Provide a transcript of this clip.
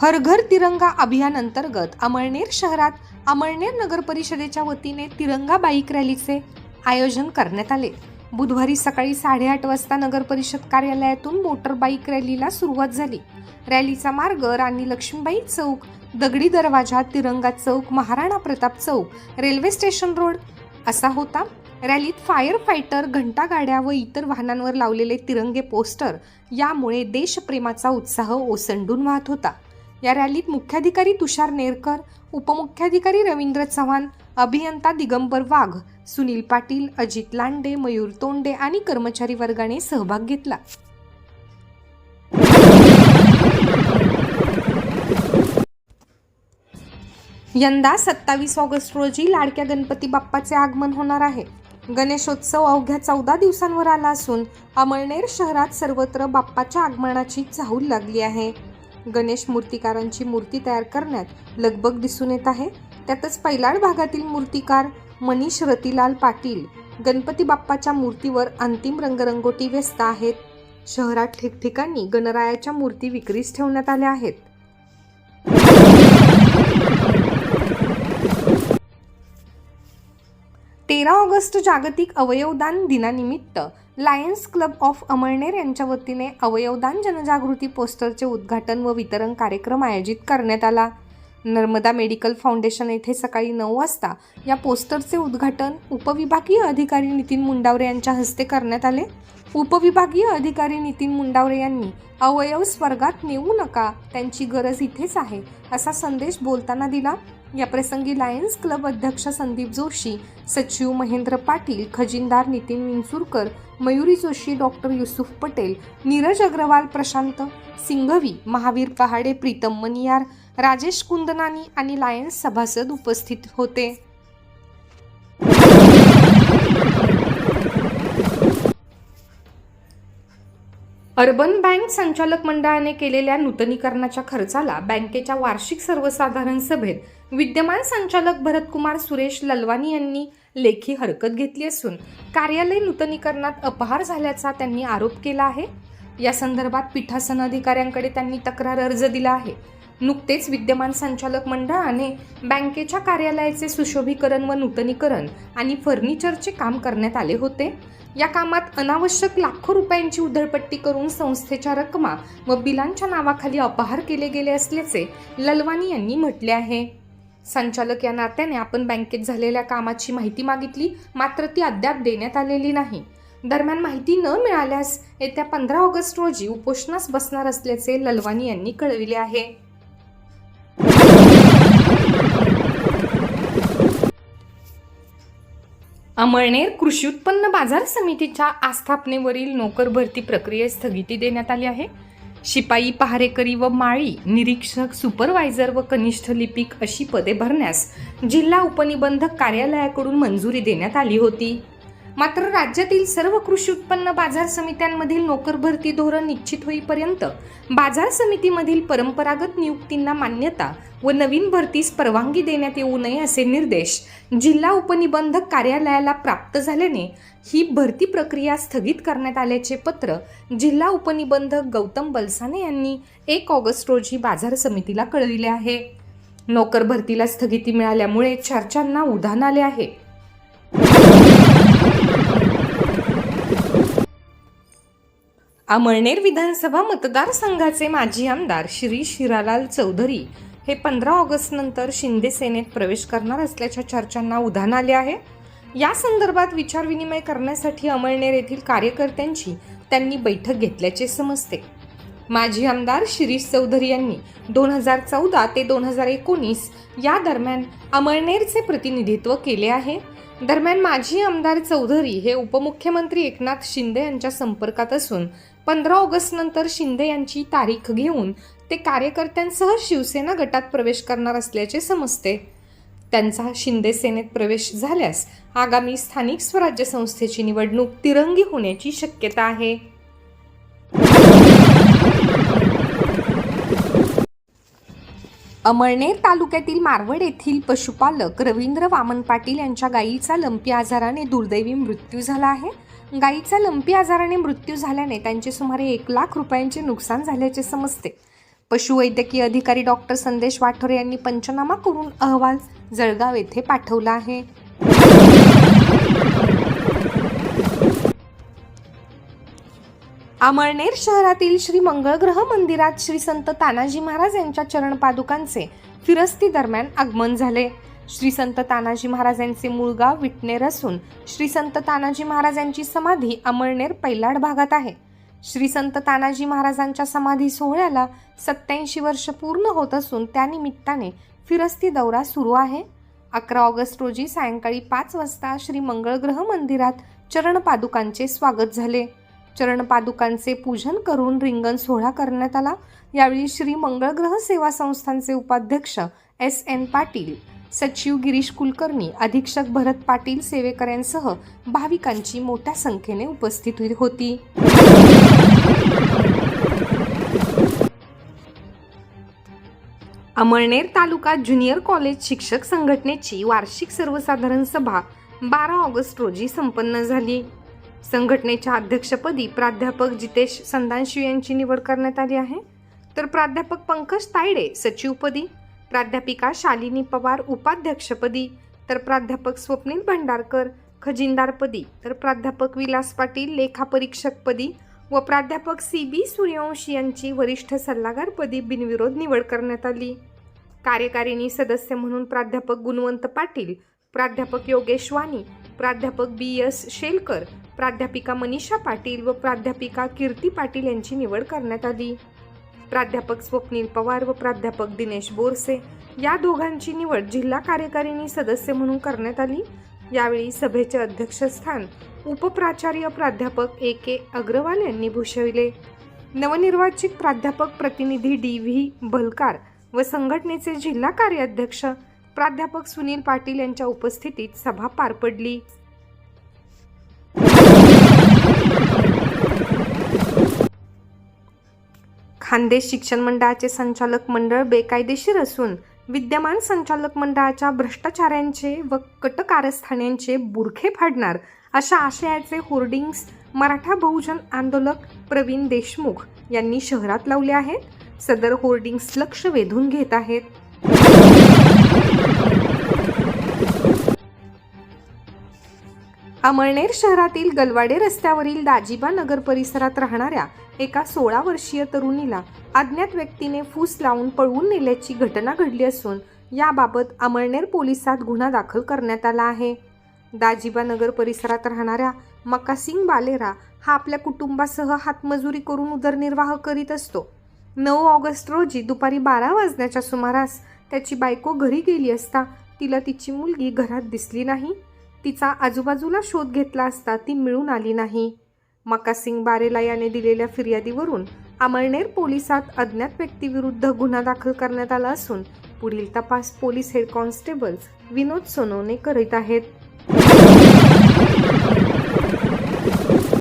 हर घर तिरंगा अभियान अंतर्गत अमळनेर शहरात अमळनेर नगर परिषदेच्या वतीने तिरंगा बाईक रॅलीचे आयोजन करण्यात आले. बुधवारी सकाळी साडेआठ वाजता नगर परिषद कार्यालयातून मोटर बाईक रॅलीला सुरुवात झाली. रॅलीचा मार्ग राणी Lakshmibai Chowk Dagdi Darwaja Tiranga Chowk Maharana Pratap Chowk railway station road असा होता. रॅलीत फायर फायटर घंटागाड्या व इतर वाहनांवर लावलेले तिरंगे पोस्टर यामुळे देशप्रेमाचा उत्साह ओसंडून वाहत होता. या रॅलीत मुख्याधिकारी तुषार नेरकर उपमुख्याधिकारी रवींद्र चव्हाण अभियंता दिगंबर वाघ सुनील पाटील अजित लांडे मयूर तोंडे आणि कर्मचारी वर्गाने सहभाग घेतला. यंदा सत्तावीस ऑगस्ट रोजी लाडक्या गणपती बाप्पाचे आगमन होणार आहे. गणेशोत्सव अवघ्या चौदा दिवसांवर आला असून अमळनेर शहरात सर्वत्र बाप्पाच्या आगमनाची चाहूल लागली आहे. गणेश मूर्तिकारांची मूर्ती तयार करण्यात लगबग दिसून येत आहे. त्यातच पैलाड भागातील मूर्तिकार मनीष रतीलाल पाटील गणपती बाप्पाच्या मूर्तीवर अंतिम रंगरंगोटी व्यस्त आहेत. शहरात ठिकठिकाणी गणरायाच्या मूर्ती विक्रीस ठेवण्यात आल्या आहेत. तेरा ऑगस्ट जागतिक अवयवदान दिनानिमित्त लायन्स क्लब ऑफ अमळनेर यांच्या वतीने अवयवदान जनजागृती पोस्टरचे उद्घाटन व वितरण कार्यक्रम आयोजित करण्यात आला. नर्मदा मेडिकल फाउंडेशन येथे सकाळी नऊ वाजता या पोस्टरचे उद्घाटन उपविभागीय अधिकारी नितीन मुंडावरे यांच्या हस्ते करण्यात आले. उपविभागीय अधिकारी नितीन मुंडावरे यांनी अवयव स्वर्गात नेऊ नका त्यांची गरज इथेच आहे असा संदेश बोलताना दिला. या प्रसंगी लायन्स क्लब अध्यक्ष संदीप जोशी सचिव महेंद्र पाटील खजिनदार नितीन विंचुरकर मयुरी जोशी डॉक्टर युसुफ पटेल नीरज अग्रवाल प्रशांत सिंघवी महावीर पहाडे प्रीतम मनियार राजेश कुंदनानी आणि लायन्स सभासद उपस्थित होते. अर्बन बँक संचालक मंडळाने केलेल्या नूतनीकरणाच्या खर्चाला बँकेच्या वार्षिक सर्वसाधारण सभेत विद्यमान संचालक भरतकुमार सुरेश ललवानी यांनी लेखी हरकत घेतली असून कार्यालय नूतनीकरणात अपहार झाल्याचा त्यांनी आरोप केला आहे. या संदर्भात पीठासन अधिकाऱ्यांकडे त्यांनी तक्रार अर्ज दिला आहे. नुकतेच विद्यमान संचालक मंडळाने बँकेच्या कार्यालयाचे सुशोभीकरण व नूतनीकरण आणि फर्निचरचे काम करण्यात आले होते. या कामात अनावश्यक लाखो रुपयांची उधळपट्टी करून संस्थेच्या रकमा व बिलांच्या नावाखाली अपहार केले गेले असल्याचे ललवानी यांनी म्हटले आहे. संचालक या नात्याने आपण बँकेत झालेल्या कामाची माहिती मागितली मात्र ती अद्याप देण्यात आलेली नाही. दरम्यान माहिती न मिळाल्यास येत्या पंधरा ऑगस्ट रोजी उपोषणास बसणार असल्याचे ललवानी यांनी कळविले आहे. अमळनेर कृषी उत्पन्न बाजार समितीच्या आस्थापनेवरील नोकर भरती प्रक्रियेस स्थगिती देण्यात आली आहे. शिपाई पहारेकरी व माळी निरीक्षक सुपरवायझर व कनिष्ठ लिपिक अशी पदे भरण्यास जिल्हा उपनिबंधक कार्यालयाकडून मंजुरी देण्यात आली होती. मात्र राज्यातील सर्व कृषी उत्पन्न बाजार समित्यांमधील नोकर भरती धोरण निश्चित होईपर्यंत बाजार समितीमधील परंपरागत नियुक्तींना मान्यता व नवीन भरतीस परवानगी देण्यात येऊ नये असे निर्देश जिल्हा उपनिबंधक कार्यालयाला प्राप्त झाल्याने ही भरती प्रक्रिया स्थगित करण्यात आल्याचे पत्र जिल्हा उपनिबंधक गौतम बलसाने यांनी एक ऑगस्ट रोजी बाजार समितीला कळविले आहे. नोकर भरतीला स्थगिती मिळाल्यामुळे चर्चांना उधाण आले आहे. अमळनेर विधानसभा मतदारसंघाचे माजी आमदार श्री शिरालाल चौधरी हे पंधरा ऑगस्ट नंतर शिंदे सेनेत प्रवेश करणार असल्याच्या चर्चांना उधाण आले आहे. या संदर्भात विचारविनिमय करण्यासाठी अमळनेर येथील कार्यकर्त्यांची त्यांनी बैठक घेतल्याचे समजते. माजी आमदार शिरीष चौधरी यांनी दोन हजार चौदा ते दोन हजार एकोणीस या दरम्यान अमळनेरचे प्रतिनिधित्व केले आहे. दरम्यान माजी आमदार चौधरी हे उपमुख्यमंत्री एकनाथ शिंदे यांच्या संपर्कात असून पंधरा ऑगस्ट नंतर शिंदे यांची तारीख घेऊन ते कार्यकर्त्यांसह शिवसेना गटात प्रवेश करणार असल्याचे समजते. त्यांचा शिंदे सेनेत प्रवेश झाल्यास आगामी स्थानिक स्वराज्य संस्थेची निवडणूक तिरंगी होण्याची शक्यता आहे. अमळनेर तालुक्यातील मारवड येथील पशुपालक रवींद्र वामन पाटील यांच्या गायीचा लंपी आजाराने दुर्दैवी मृत्यू झाला आहे. गायीचा लंपी आजाराने मृत्यू झाल्याने त्यांचे सुमारे एक लाख रुपयांचे नुकसान झाल्याचे समजते. पशुवैद्यकीय अधिकारी डॉक्टर संदेश वाठोरे यांनी पंचनामा करून अहवाल जळगाव येथे पाठवला आहे. अमळनेर शहरातील श्री मंगळग्रह मंदिरात श्री संत तानाजी महाराज यांच्या चरणपादुकांचे फिरस्ती दरम्यान आगमन झाले. श्री संत तानाजी महाराज यांचे मूळ गाव विटनेर असून श्री संत तानाजी महाराज यांची समाधी अमळनेर पैलाड भागात आहे. श्री संत तानाजी महाराजांच्या समाधी सोहळ्याला सत्याऐंशी वर्ष पूर्ण होत असून त्यानिमित्ताने फिरस्ती दौरा सुरू आहे. अकरा ऑगस्ट रोजी सायंकाळी पाच वाजता श्री मंगळग्रह मंदिरात चरणपादुकांचे स्वागत झाले. चरणपादुकांचे पूजन करून रिंगण सोहळा करण्यात आला. यावेळी श्री मंगळग्रह सेवा संस्थांचे उपाध्यक्ष एस एन पाटील सचिव गिरीश कुलकर्णी अधीक्षक भरत पाटील सेवेकऱ्यांसह भाविकांची मोठ्या संख्येने उपस्थित होती. अमळनेर तालुका ज्युनियर कॉलेज शिक्षक संघटनेची वार्षिक सर्वसाधारण सभा बारा ऑगस्ट रोजी संपन्न झाली. संघटनेच्या अध्यक्षपदी प्राध्यापक जितेश संदानशिव यांची निवड करण्यात आली आहे. तर प्राध्यापक पंकज तायडे सचिवपदी प्राध्यापिका शालिनी पवार उपाध्यक्षपदी तर प्राध्यापक स्वप्नील भंडारकर खजिनदारपदी तर प्राध्यापक विलास पाटील लेखापरीक्षकपदी व प्राध्यापक सी बी सूर्यवंशी यांची वरिष्ठ सल्लागारपदी बिनविरोध निवड करण्यात आली. कार्यकारिणी सदस्य म्हणून प्राध्यापक गुणवंत पाटील प्राध्यापक योगेश वाणी प्राध्यापक बी एस शेलकर प्राध्यापिका मनीषा पाटील व प्राध्यापिका कीर्ती पाटील यांची निवड करण्यात आली. प्राध्यापक स्वप्नील पवार व प्राध्यापक दिनेश बोरसे या दोघांची निवड जिल्हा कार्यकारिणी सदस्य म्हणून करण्यात आली. यावेळी सभेचे अध्यक्षस्थान उपप्राचार्य प्राध्यापक ए के अग्रवाल यांनी भूषविले. नवनिर्वाचित प्राध्यापक प्रतिनिधी डी व्ही भलकार व संघटनेचे जिल्हा कार्याध्यक्ष प्राध्यापक सुनील पाटील यांच्या उपस्थितीत सभा पार पडली. खानदेश शिक्षण मंडळाचे संचालक मंडळ बेकायदेशीर असून विद्यमान संचालक मंडळाच्या भ्रष्टाचाऱ्यांचे व कट कारस्थान्यांचे बुरखे फाडणार अशा आशयाचे होर्डिंग्स मराठा बहुजन आंदोलक प्रवीण देशमुख यांनी शहरात लावले आहेत. सदर होर्डिंग्स लक्ष वेधून घेत आहेत. अमळनेर शहरातील गलवाडे रस्त्यावरील दाजिबा नगर परिसरात राहणाऱ्या एका सोळा वर्षीय तरुणीला अज्ञात व्यक्तीने फूस लावून पळवून नेल्याची घटना घडली असून याबाबत अमळनेर पोलिसात गुन्हा दाखल करण्यात आला आहे. दाजिबा नगर परिसरात राहणाऱ्या मकासिंग बालेरा हा आपल्या कुटुंबासह हातमजुरी करून उदरनिर्वाह करीत असतो. नऊ ऑगस्ट रोजी दुपारी बारा वाजण्याच्या सुमारास त्याची बायको घरी गेली असता तिला तिची मुलगी घरात दिसली नाही. तिचा आजूबाजूला शोध घेतला असता ती मिळून आली नाही. मकासिंग बारेला याने दिलेल्या फिर्यादीवरून अमळनेर पोलिसात अज्ञात व्यक्तीविरुद्ध गुन्हा दाखल करण्यात आला असून पुढील तपास police head constable Vinod Sonawane करीत आहेत.